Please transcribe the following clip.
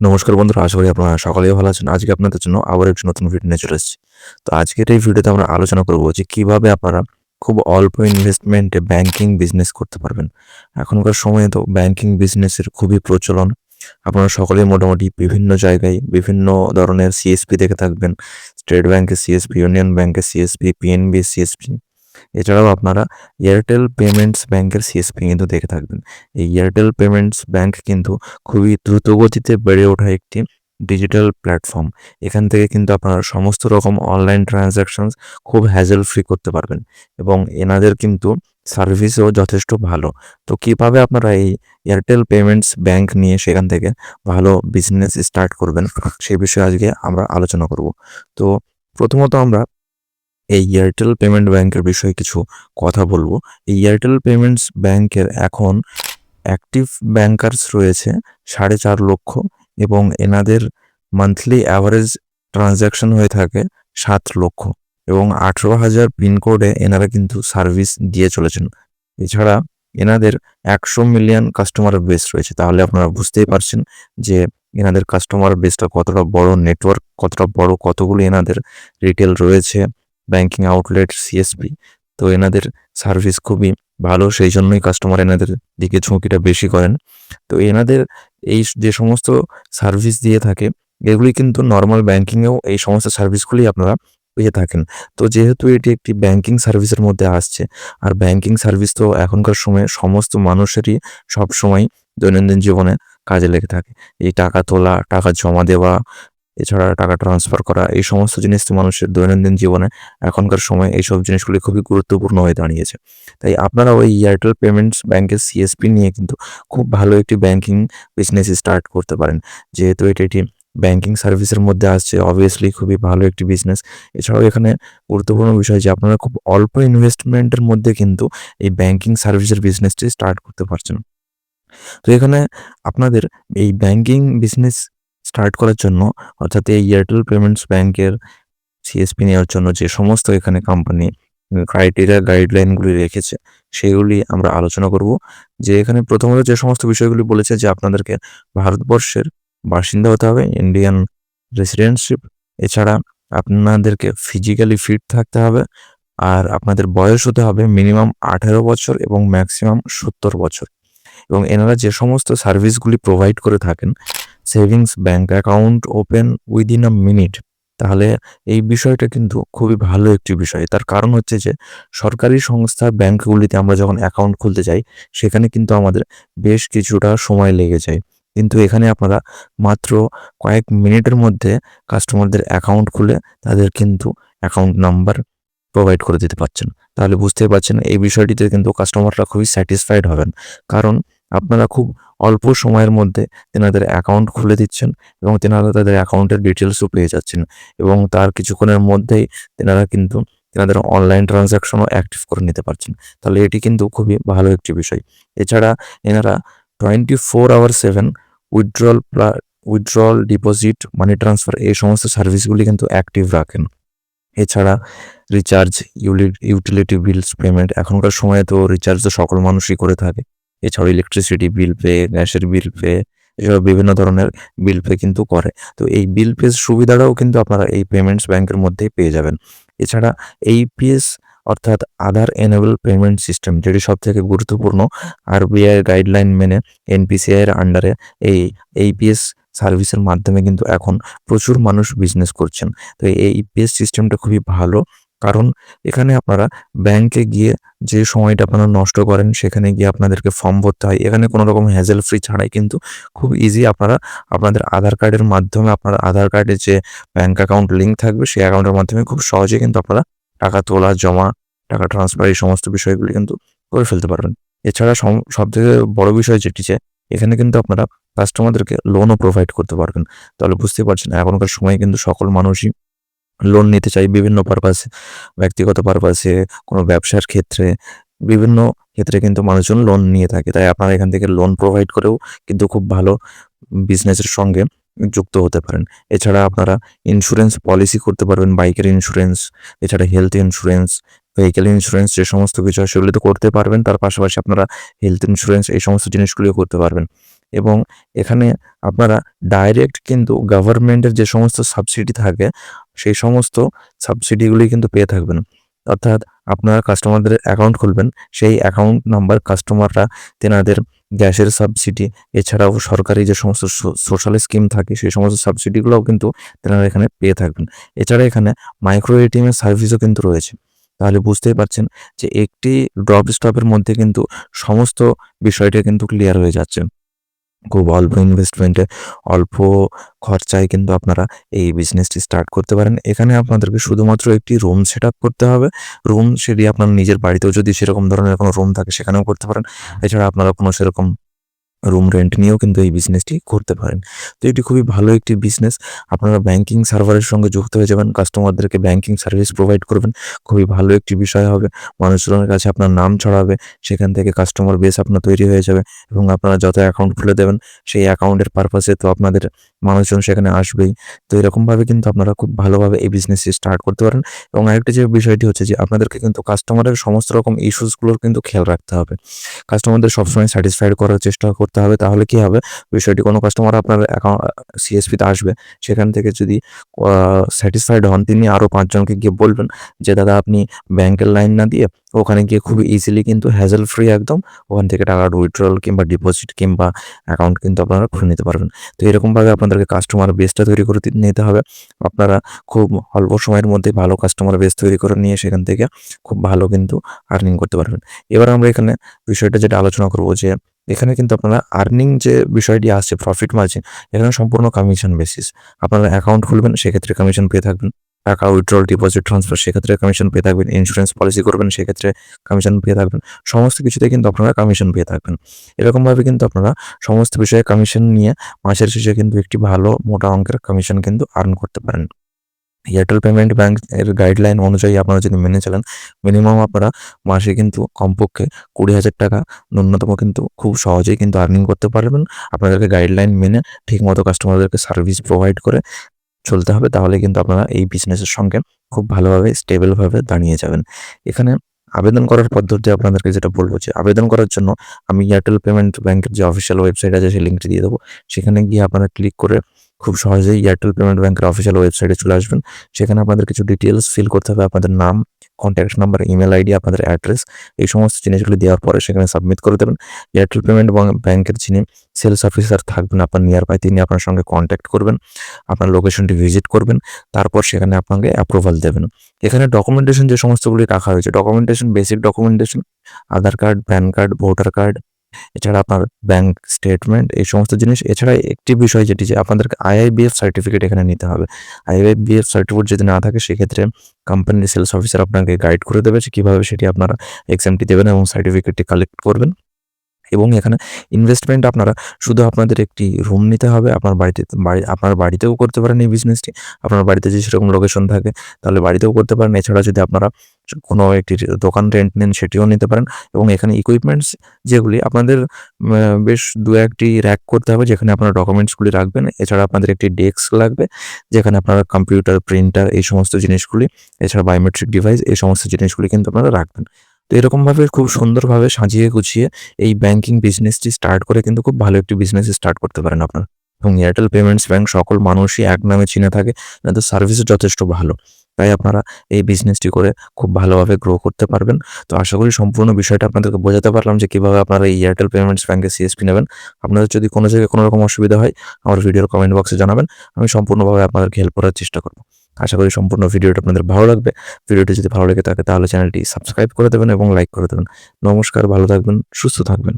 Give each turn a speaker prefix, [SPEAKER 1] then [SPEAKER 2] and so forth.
[SPEAKER 1] নমস্কার বন্ধুরা, আশা করি আপনারা সকলেই ভালো আছেন। আজকে আপনাদের জন্য আবার একটি নতুন ভিডিও নিয়ে চলে এসেছি। তো আজকের এই ভিডিওতে আমরা আলোচনা করব যে কীভাবে আপনারা খুব অল্প ইনভেস্টমেন্টে ব্যাংকিং বিজনেস করতে পারবেন। এখনকার সময়ে তো ব্যাংকিং বিজনেসের খুবই প্রচলন। আপনারা সকলেই মোটামুটি বিভিন্ন জায়গায় বিভিন্ন ধরনের সিএসপি দেখে থাকবেন। স্টেট ব্যাংকের সিএসপি ইউনিয়ন ব্যাংকের সিএসপি পিএনবি সিএসপি এছাড়াও আপনারা এয়ারটেল পেমেন্টস ব্যাংকের সিএসপি কিন্তু দেখে থাকবেন। এই এয়ারটেল পেমেন্টস ব্যাংক কিন্তু খুবই দ্রুত গতিতে বেড়ে ওঠা একটি ডিজিটাল প্ল্যাটফর্ম এখান থেকে কিন্তু আপনারা সমস্ত রকম অনলাইন ট্রানজ্যাকশনস খুব হ্যাজেল ফ্রি করতে পারবেন এবং এনাদের কিন্তু সার্ভিসও যথেষ্ট ভালো। তো কীভাবে আপনারা এই এয়ারটেল পেমেন্টস ব্যাংক নিয়ে সেখান থেকে ভালো বিজনেস স্টার্ট করবেন সেই বিষয়ে আজকে আমরা আলোচনা করব। তো প্রথমত আমরা এই এয়ারটেল পেমেন্ট ব্যাংকের বিষয়ে কিছু কথা বলব। এই এয়ারটেল পেমেন্টস ব্যাংকের এখন অ্যাক্টিভ ব্যাংকার্স রয়েছে সাড়ে চার লক্ষ এবং এনাদের মান্থলি অ্যাভারেজ ট্রানজ্যাকশন হয়ে থাকে সাত লক্ষ এবং আঠেরো হাজার পিনকোডে এনারা কিন্তু সার্ভিস দিয়ে চলেছেন। এছাড়া এনাদের একশো মিলিয়ন কাস্টমার বেস রয়েছে। তাহলে আপনারা বুঝতেই পারছেন যে এনাদের কাস্টমার বেসটা কতটা বড় নেটওয়ার্ক কতটা বড়, কতগুলো এনাদের রিটেল রয়েছে। ব্যাংকিং আউটলেট সিএসপি তো এনাদের সার্ভিস খুবই ভালো, সেই জন্যই কাস্টমার এনাদের দিকে ঝুঁকিটা বেশি করেন। তো এনাদের এই যে সমস্ত সার্ভিস দিয়ে থাকে, এগুলি কিন্তু নর্মাল ব্যাংকিংয়েও এই সমস্ত সার্ভিসগুলি আপনারা পেয়ে থাকেন। তো যেহেতু এটি একটি ব্যাংকিং সার্ভিসের মধ্যে আসছে, আর ব্যাংকিং সার্ভিস তো এখনকার সময়ে সমস্ত মানুষেরই সব সময় দৈনন্দিন জীবনে কাজে লেগে থাকে। এই টাকা তোলা, টাকা জমা দেওয়া এছাড়া টাকা ট্রান্সফার করা, এই সমস্ত জিনিস মানুষের দৈনন্দিন জীবনে এখনকার সময় এইসব জিনিসগুলি খুবই গুরুত্বপূর্ণ হয়ে দাঁড়িয়েছে। তাই আপনারা ওই এয়ারটেল পেমেন্টস ব্যাংকের সিএসপি নিয়ে কিন্তু খুব ভালো একটি ব্যাংকিং বিজনেস স্টার্ট করতে পারেন। যেহেতু এটি একটি ব্যাংকিং সার্ভিসের মধ্যে আসছে অবভিয়াসলি খুবই ভালো একটি বিজনেস এছাড়াও এখানে গুরুত্বপূর্ণ বিষয় যে আপনারা খুব অল্প ইনভেস্টমেন্টের মধ্যে কিন্তু এই ব্যাংকিং সার্ভিসের বিজনেসটি স্টার্ট করতে পারছেন। তো এখানে আপনাদের এই ব্যাংকিং বিজনেস স্টার্ট করার জন্য, অর্থাৎ এই এয়ারটেল পেমেন্টস ব্যাংকের সিএসপি নেওয়ার জন্য যে সমস্ত এখানে কোম্পানি ক্রাইটেরিয়া গাইডলাইনগুলি রেখেছে, সেগুলি আমরা আলোচনা করব। যে এখানে প্রথমত যে সমস্ত বিষয়গুলি বলেছে যে আপনাদেরকে ভারতবর্ষের বাসিন্দা হতে হবে ইন্ডিয়ান রেসিডেন্টশিপ এছাড়া আপনাদেরকে ফিজিক্যালি ফিট থাকতে হবে, আর আপনাদের বয়স হতে হবে মিনিমাম আঠেরো বছর এবং ম্যাক্সিমাম সত্তর বছর। এবং এনারা যে সমস্ত সার্ভিসগুলি প্রোভাইড করে থাকেন savings bank account open within a minute. তাহলে এই বিষয়টা কিন্তু খুবই ভালো একটি বিষয়। তার কারণ হচ্ছে যে, সরকারি সংস্থা ব্যাংকগুলিতে আমরা যখন অ্যাকাউন্ট খুলতে যাই, সেখানে কিন্তু আমাদের বেশ কিছুটা সময় লেগে যায়। কিন্তু এখানে আপনারা মাত্র কয়েক মিনিটের মধ্যে কাস্টমারদের অ্যাকাউন্ট খুলে তাদের কিন্তু অ্যাকাউন্ট নাম্বার প্রোভাইড করে দিতে পারছেন। তাহলে বুঝতেই পারছেন, এই বিষয়টিতে কিন্তু কাস্টমাররা খুবই স্যাটিসফাইড হবেন। কারণ আপনারা খুব অল্প সময়ের মধ্যে তেনাদের অ্যাকাউন্ট খুলে দিচ্ছেন এবং তেনারা তাদের অ্যাকাউন্টের ডিটেলসও পেয়ে যাচ্ছেন এবং তার কিছুক্ষণের মধ্যেই তেনারা কিন্তু তেনাদের অনলাইন ট্রানজ্যাকশনও অ্যাক্টিভ করে নিতে পারছেন। তাহলে এটি কিন্তু খুবই ভালো একটি বিষয়। এছাড়া এনারা twenty four hour seven withdrawal withdrawal deposit money transfer এই সমস্ত সার্ভিসগুলি কিন্তু অ্যাক্টিভ রাখেন। এছাড়া রিচার্জ ইউটিলিটি বিলস পেমেন্ট এখনকার সময়ে তো রিচার্জ তো সকল মানুষই করে থাকে। এছাড়াও ইলেকট্রিসিটি বিল পে গ্যাসের বিল পে এছাড়াও বিভিন্ন ধরনের বিল পে কিন্তু করে। তো এই বিল পে সুবিধাটাও কিন্তু আপনারা এই পেমেন্টস ব্যাংকের মধ্যেই পেয়ে যাবেন। এছাড়া এই পিএস অর্থাৎ আধার এনেবল পেমেন্ট সিস্টেম যেটি সব থেকে গুরুত্বপূর্ণ আরবিআই গাইডলাইন মেনে এনপিসিআই এর আন্ডারে এই এইপিএস সার্ভিসের মাধ্যমে কিন্তু এখন প্রচুর মানুষ বিজনেস করছেন। তো এই ইপিএস সিস্টেমটা খুবই ভালো। কারণ এখানে আপনারা ব্যাংকে গিয়ে যে সময়টা আপনারা নষ্ট করেন, সেখানে গিয়ে আপনাদেরকে ফর্ম ভরতে হয়। এখানে কোনো রকম হ্যাজেল ফ্রি ছাড়াই কিন্তু খুব ইজি আপনারা আপনাদের আধার কার্ডের মাধ্যমে আপনার আধার কার্ডে যে ব্যাংক অ্যাকাউন্ট লিঙ্ক থাকবে, সেই অ্যাকাউন্টের মাধ্যমে খুব সহজে কিন্তু আপনারা টাকা তোলা, জমা, টাকা ট্রান্সফার এই সমস্ত বিষয়গুলি কিন্তু করে ফেলতে পারবেন। এছাড়া সব থেকে বড় বিষয় যেটি যে, এখানে কিন্তু আপনারা কাস্টমারদেরকে লোনও প্রোভাইড করতে পারবেন। তাহলে বুঝতে পারছেন, এখনকার সময় কিন্তু সকল মানুষই লোন নিতে চাই বিভিন্ন পারপাসে ব্যক্তিগত পারপাসে কোনো ব্যবসার ক্ষেত্রে, বিভিন্ন ক্ষেত্রে কিন্তু মানুষজন লোন নিয়ে থাকে। তাই আপনারা এখান থেকে লোন প্রোভাইড করেও কিন্তু খুব ভালো বিজনেসের সঙ্গে যুক্ত হতে পারেন। এছাড়া আপনারা ইন্স্যুরেন্স পলিসি করতে পারবেন, বাইকের ইন্স্যুরেন্স এছাড়া হেলথ ইন্স্যুরেন্স ভেহিকেল ইন্স্যুরেন্স যে সমস্ত কিছু সেগুলি তো করতে পারবেন। তার পাশাপাশি আপনারা হেলথ ইন্স্যুরেন্স এই সমস্ত জিনিসগুলিও করতে পারবেন। এবং এখানে আপনারা ডাইরেক্ট কিন্তু গভর্নমেন্টের যে সমস্ত সাবসিডি থাকে, সেই সমস্ত সাবসিডিগুলি কিন্তু পেয়ে থাকবেন। অর্থাৎ আপনারা কাস্টমারদের অ্যাকাউন্ট খুলবেন, সেই অ্যাকাউন্ট নাম্বার কাস্টমাররা তেনাদের গ্যাসের সাবসিডি এছাড়াও সরকারি যে সমস্ত সোশ্যাল স্কিম থাকে, সেই সমস্ত সাবসিডিগুলোও কিন্তু তেনারা এখানে পেয়ে থাকবেন। এছাড়া এখানে মাইক্রো এটিএমের সার্ভিসও কিন্তু রয়েছে। তাহলে বুঝতেই পারছেন যে একটি ড্রপ স্টপের মধ্যে কিন্তু সমস্ত বিষয়টা কিন্তু ক্লিয়ার হয়ে যাচ্ছে। খুব অল্প ইনভেস্টমেন্টে অল্প খরচায় কিন্তু আপনারা এই বিজনেসটি স্টার্ট করতে পারেন। এখানে আপনাদেরকে শুধুমাত্র একটি রুম সেট আপ করতে হবে। রুম সেটি আপনার নিজের বাড়িতেও যদি সেরকম ধরনের কোনো রুম থাকে সেখানেও করতে পারেন। এছাড়া আপনারা কোনো সেরকম রুম রেন্ট নিয়েও কিন্তু এই বিজনেসটি করতে পারেন। তো এটি খুবই ভালো একটি বিজনেস আপনারা ব্যাংকিং সার্ভারের সঙ্গে যুক্ত হয়ে যাবেন কাস্টমারদেরকে ব্যাংকিং সার্ভিস প্রোভাইড করবেন। খুবই ভালো একটি বিষয় হবে। মানুষজনের কাছে আপনার নাম ছড়াবে, সেখান থেকে কাস্টমার বেস আপনার তৈরি হয়ে যাবে এবং আপনারা যত অ্যাকাউন্ট খুলে দেবেন, সেই অ্যাকাউন্টের পারপাসে তো আপনাদের মানুষজন সেখানে আসবেই। তো এরকমভাবে কিন্তু আপনারা খুব ভালোভাবে এই বিজনেসটি স্টার্ট করতে পারেন। এবং আরেকটা যে বিষয়টি হচ্ছে যে, আপনাদেরকে কিন্তু কাস্টমারের সমস্ত রকম ইস্যুসগুলোর কিন্তু খেয়াল রাখতে হবে। কাস্টমারদের সবসময় স্যাটিসফাইড করার চেষ্টা করতে হবে, তাহলে কি হবে? বিষয়টি কোনো কাস্টমার আপনার অ্যাকাউন্ট সিএসপিতে আসবে। সেখান থেকে যদি স্যাটিসফাইড হন, তিনি আরও পাঁচজনকে গিয়ে বলবেন যে, দাদা, আপনি ব্যাংকের লাইন না দিয়ে ওখানে গিয়ে খুব ইজিলি কিন্তু হ্যাজেল ফ্রি একদম, ওখান থেকে টাকা উইথড্রল কিংবা ডিপোজিট কিংবা অ্যাকাউন্ট কিন্তু আপনারা খুলে নিতে পারবেন। তো এরকমভাবে আপনাদেরকে কাস্টমার বেসটা তৈরি করে নিতে হবে। আপনারা খুব অল্প সময়ের মধ্যে ভালো কাস্টমার বেস তৈরি করে নিয়ে সেখান থেকে খুব ভালো কিন্তু আর্নিং করতে পারবেন। এবার আমরা এখানে বিষয়টা যেটা আলোচনা করব যে এখানে কিন্তু আপনারা আর্নিং যে বিষয়টি আসছে প্রফিট মার্জিন এখানে সম্পূর্ণ কমিশন বেসিস আপনারা অ্যাকাউন্ট খুলবেন, সেক্ষেত্রে কমিশন পেয়ে থাকবেন। টাকা উইথড্রল ডিপোজিট ট্রান্সফার সেক্ষেত্রে কমিশন পেয়ে থাকবেন। ইন্স্যুরেন্স পলিসি করবেন, সেক্ষেত্রে কমিশন পেয়ে থাকবেন। সমস্ত কিছুতে কিন্তু আপনারা কমিশন পেয়ে থাকবেন। এরকমভাবে কিন্তু আপনারা সমস্ত বিষয়ে কমিশন নিয়ে মাসের শেষে কিন্তু একটি ভালো মোটা অঙ্কের কমিশন কিন্তু আর্ন করতে পারেন। এয়ারটেল পেমেন্ট ব্যাঙ্ক এর গাইডলাইন অনুযায়ী আপনারা যদি মেনে চলেন মিনিমাম আপনারা মাসে কিন্তু কমপক্ষে কুড়ি হাজার টাকা ন্যূনতম কিন্তু খুব সহজেই কিন্তু আর্নিং করতে পারবেন। আপনাদেরকে গাইডলাইন মেনে ঠিকমতো কাস্টমারদেরকে সার্ভিস প্রোভাইড করে চলতে হবে, তাহলে কিন্তু আপনারা এই বিজনেসের সঙ্গে খুব ভালোভাবে স্টেবলভাবে দাঁড়িয়ে যাবেন। এখানে আবেদন করার পদ্ধতি আপনাদেরকে যেটা বলব যে, আবেদন করার জন্য আমি এয়ারটেল পেমেন্ট ব্যাংকের যে অফিসিয়াল ওয়েবসাইট আছে, সেই লিঙ্কটি দিয়ে দেবো। সেখানে গিয়ে আপনারা ক্লিক করে খুব সহজেই এয়ারটেল পেমেন্ট ব্যাংকের অফিসিয়াল ওয়েবসাইটে চলে আসবেন। সেখানে আপনাদের কিছু ডিটেলস ফিল করতে হবে, আপনাদের নাম কন্ট্যাক্ট নাম্বার ইমেল আইডি আপনাদের অ্যাড্রেস এই সমস্ত জিনিসগুলি দেওয়ার পরে সেখানে সাবমিট করে দেবেন। এয়ারটেল পেমেন্ট ব্যাংকের যিনি সেলস অফিসার থাকবেন, আপনার নিয়ার বাই তিনি আপনার সঙ্গে কন্ট্যাক্ট করবেন, আপনার লোকেশনটি ভিজিট করবেন, তারপর সেখানে আপনাকে অ্যাপ্রুভাল দেবেন। এখানে ডকুমেন্টেশন যে সমস্তগুলি রাখা হয়েছে documentation basic documentation Aadhaar card PAN card voter card এছাড়া আপনার ব্যাংক স্টেটমেন্ট এই সমস্ত জিনিস। এছাড়া একটি বিষয় যেটি যে আপনাদেরকে আইআইবিএফ সার্টিফিকেট এখানে নিতে হবে। আইআইবিএফ সার্টিফিকেট যদি না থাকে, সেক্ষেত্রে কোম্পানির সেলস অফিসার আপনাকে গাইড করে দেবে যে কীভাবে সেটি আপনারা এক্সামটি দেবেন এবং সার্টিফিকেটটি কালেক্ট করবেন। এবং এখানে ইনভেস্টমেন্ট আপনারা শুধু আপনাদের একটি রুম নিতে হবে। আপনার বাড়িতে, বাড়ি, আপনার বাড়িতেও করতে পারেন এই বিজনেসটি আপনার বাড়িতে যদি সেরকম লোকেশন থাকে, তাহলে বাড়িতেও করতে পারেন। এছাড়া যদি আপনারা কোনো একটি দোকান রেন্ট নেন সেটিও নিতে পারেন এবং এখানে ইকুইপমেন্টস যেগুলি আপনাদের বেশ দু একটি র্যাক করতে হবে যেখানে আপনারা ডকুমেন্টসগুলি রাখবেন। এছাড়া আপনাদের একটি ডেস্ক লাগবে যেখানে আপনারা কম্পিউটার প্রিন্টার এই সমস্ত জিনিসগুলি, এছাড়া বায়োমেট্রিক ডিভাইস এই সমস্ত জিনিসগুলি কিন্তু আপনারা রাখবেন। তো এরকমভাবে খুব সুন্দরভাবে সাজিয়ে গুছিয়ে এই ব্যাংকিং বিজনেসটি স্টার্ট করে কিন্তু খুব ভালো একটি বিজনেস স্টার্ট করতে পারেন আপনার। এবং এয়ারটেল পেমেন্টস ব্যাংক সকল মানুষই এক নামে চিনে থাকে তাদের সার্ভিস যথেষ্ট ভালো। তাই আপনারা এই বিজনেসটি করে খুব ভালোভাবে গ্রো করতে পারবেন। তো আশা করি সম্পূর্ণ বিষয়টা আপনাদেরকে বোঝাতে পারলাম যে কীভাবে আপনারা এই এয়ারটেল পেমেন্টস ব্যাংকে সিএসপি নেবেন। আপনাদের যদি কোনো জায়গায় কোনো রকম অসুবিধা হয়, আমার ভিডিওর কমেন্ট বক্সে জানাবেন। আমি সম্পূর্ণভাবে আপনাদেরকে হেল্প করার চেষ্টা করব। আশা করি সম্পূর্ণ ভিডিওটা আপনাদের ভালো লাগবে। ভিডিওটি যদি ভালো লাগে থাকে, তাহলে চ্যানেলটি সাবস্ক্রাইব করে দেবেন এবং লাইক করে দেবেন। নমস্কার, ভালো থাকবেন, সুস্থ থাকবেন।